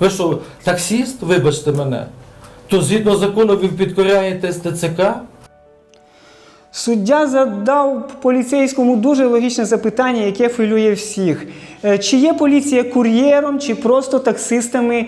Ви що, таксіст, вибачте мене? То згідно закону ви підкоряєтесь ТЦК? Суддя задав поліцейському дуже логічне запитання, яке хвилює всіх. Е, Чи є поліція кур'єром, чи просто таксистами е,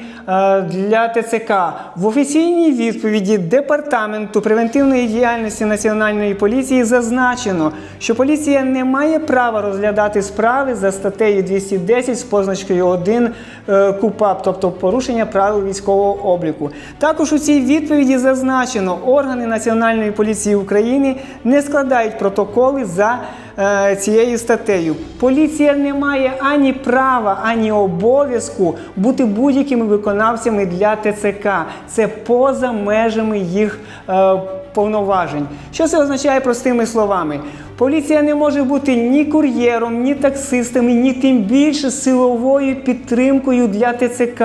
для ТЦК? В офіційній відповіді Департаменту превентивної діяльності Національної поліції зазначено, що поліція не має права розглядати справи за статтею 210 з позначкою 1 е, КУПАП, тобто порушення правил військового обліку. Також у цій відповіді зазначено, органи Національної поліції України не складають протоколи за е, цією статтею. Поліція не має ані права, ані обов'язку бути будь-якими виконавцями для ТЦК. Це поза межами їх е, повноважень. Що це означає простими словами? Поліція не може бути ні кур'єром, ні таксистами, ні тим більше силовою підтримкою для ТЦК.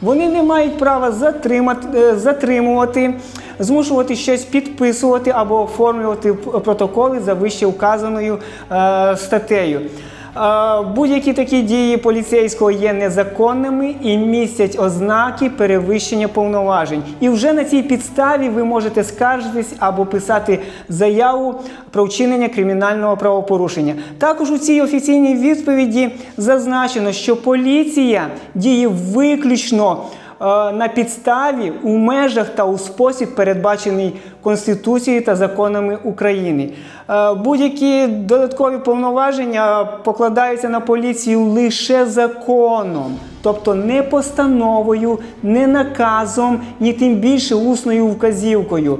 Вони не мають права затримати, е, затримувати, змушувати щось підписувати або оформлювати протоколи за вище вказаною е, статтею. Е, Будь-які такі дії поліцейського є незаконними і містять ознаки перевищення повноважень. І вже на цій підставі ви можете скаржитись або писати заяву про вчинення кримінального правопорушення. Також у цій офіційній відповіді зазначено, що поліція діє виключно на підставі у межах та у спосіб, передбачений Конституцією та законами України. Е, Будь-які додаткові повноваження покладаються на поліцію лише законом, тобто не постановою, не наказом, ні тим більше усною вказівкою.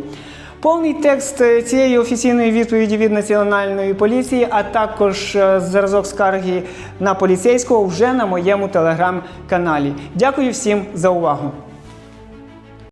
Повний текст е, цієї офіційної відповіді від Національної поліції, а також е, зразок скарги на поліцейського вже на моєму телеграм-каналі. Дякую всім за увагу.